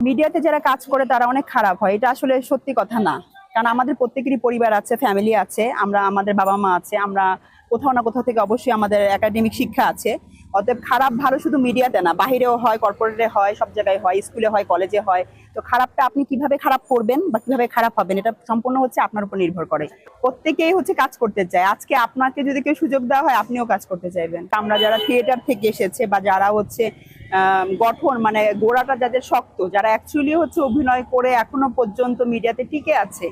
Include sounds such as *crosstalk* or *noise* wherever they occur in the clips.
মিডিয়াতে যারা কাজ করে, তারা অনেক খারাপ হয়। এটা আসলে সত্যি কথা না। কারণ আমাদের প্রত্যেকেরই পরিবার আছে ফ্যামিলি আছে, আমরা আমাদের বাবা মা আছে, আমরা কোথাও না কোথাও থেকে অবশ্যই আমাদের একাডেমিক শিক্ষা আছে। অতএব খারাপ ভালো শুধু মিডিয়াতে না, বাহিরেও হয় কর্পোরেটে হয়, সব জায়গায় হয় স্কুলে হয় কলেজে হয়। তো খারাপটা আপনি কীভাবে খারাপ করবেন বা কীভাবে খারাপ হবেন, এটা সম্পূর্ণ হচ্ছে আপনার উপর নির্ভর করে। প্রত্যেকেই হচ্ছে কাজ করতে চায়। আজকে আপনাকে যদি কেউ সুযোগ দেওয়া হয়, আপনিও কাজ করতে চাইবেন। আমরা যারা থিয়েটার থেকে এসেছে বা যারা হচ্ছে গঠন মানে গোড়াটা যাদের শক্ত, যারা অ্যাকচুয়ালি হচ্ছে অভিনয় করে এখনও পর্যন্ত মিডিয়াতে টিকে আছে।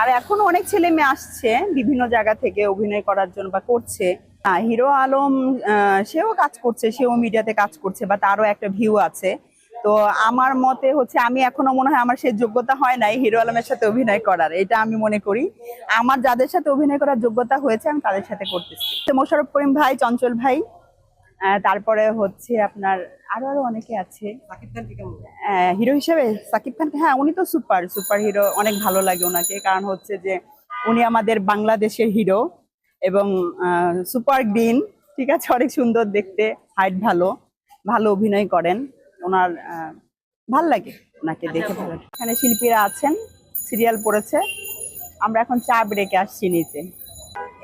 আর এখনও অনেক ছেলে মেয়ে আসছে বিভিন্ন জায়গা থেকে অভিনয় করার জন্য বা করছে। হিরো আলম সেও কাজ করছে, সেও মিডিয়াতে কাজ করছে বা তারও একটা ভিউ আছে। তো আমার মতে হচ্ছে আমি এখনও মনে হয় আমার সেই যোগ্যতা হয় নাই হিরো আলমের সাথে অভিনয় করার, এটা আমি মনে করি। আমার যাদের সাথে অভিনয় করার যোগ্যতা হয়েছে, আমি তাদের সাথে করতেছি। মোশারফ করিম ভাই, চঞ্চল ভাই তারপরে হচ্ছে আপনার আরও আরও অনেকে আছে। হিরো হিসেবে? সাকিব খান হ্যাঁ উনি তো সুপার সুপার হিরো অনেক ভালো লাগে ওনাকে। কারণ হচ্ছে যে উনি আমাদের বাংলাদেশের হিরো এবং সুপার গ্রিন ঠিক আছে? অনেক সুন্দর দেখতে হাইট ভালো ভালো অভিনয় করেন। ওনার ভালো লাগে ওনাকে দেখে ভালো। এখানে শিল্পীরা আছেন সিরিয়াল পড়েছে। আমরা এখন চা ব্রেকে আসছি নিচে।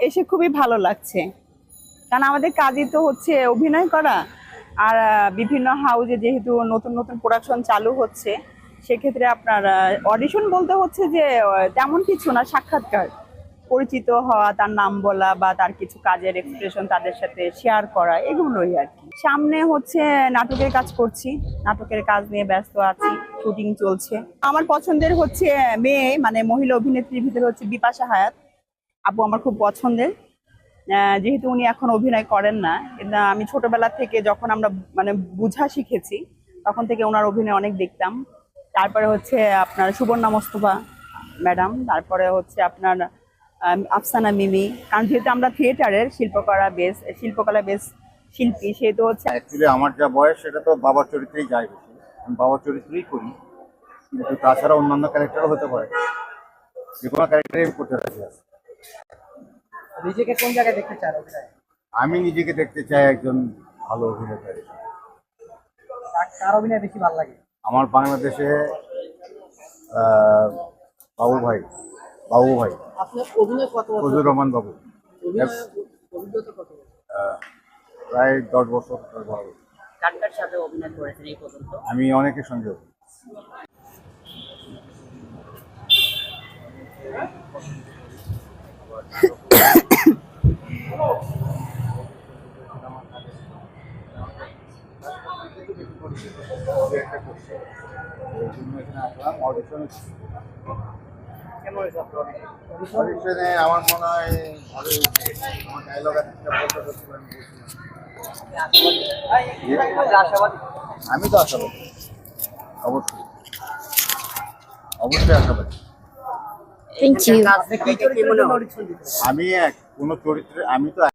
এসে খুবই ভালো লাগছে। কারণ আমাদের কাজই তো হচ্ছে অভিনয় করা। আর বিভিন্ন হাউজে যেহেতু নতুন নতুন প্রোডাকশন চালু হচ্ছে, সেক্ষেত্রে আপনার অডিশন বলতে হচ্ছে যে তেমন কিছু না, সাক্ষাৎকার। পরিচিত হওয়া, তার নাম বলা বা তার কিছু কাজের এক্সপ্রেশন তাদের সাথে শেয়ার করা, এগুলোই আর কি। সামনে হচ্ছে নাটকের কাজ করছি, নাটকের কাজ নিয়ে ব্যস্ত আছি শুটিং চলছে। আমার পছন্দের হচ্ছে মেয়ে মানে মহিলা অভিনেত্রীর ভিতরে হচ্ছে বিপাশা হায়াত। আপু আমার খুব পছন্দের। যেহেতু উনি এখন অভিনয় করেন না আমি ছোটবেলা থেকে যখন আমরা মানে বুঝা শিখেছি, তখন থেকে ওনার অভিনয় অনেক দেখতাম। তারপরে হচ্ছে আপনার সুবর্ণা মোস্তফা ম্যাডাম, তারপরে হচ্ছে আপনার আফসানা মিমি। কারণ যেহেতু আমরা থিয়েটারের শিল্পকলা বেস শিল্পকলা বেস শিল্পী, সেহেতু হচ্ছে আমার যা বয়স, সেটা তো বাবার চরিত্রেই যায় বেশি। আমি বাবার চরিত্রেই করি, কিন্তু তাছাড়া অন্যান্য ক্যারেক্টারও হতে পারে। যে কোনো ক্যারেক্টারই করতে রাজি নিজেকে কোন জায়গায় দেখতে চান অভিনয়? আমি নিজেকে দেখতে চাই একজন ভালো অভিনেতা। কার- অভিনয় বেশি ভালো লাগে? আমার বাংলাদেশে বাবু ভাই বাবু ভাই। আপনার অভিনয় কত বছর? ফজলুর রহমান বাবু। প্রায় দশ বছর সাথে অভিনয় করেছেন এই পর্যন্ত? আমি অনেকের সঙ্গে *laughs* করেছি। অডিশনে আমার মনে হয় ভালোই আমার ডায়লগ একটা বলতে পারছিলাম, বলছিলাম। আপনি আশাবাদী? আমি তো আশাবাদী অবশ্যই অবশ্যই আশাবাদী? আমি এক কোনো চরিত্রে আমি তো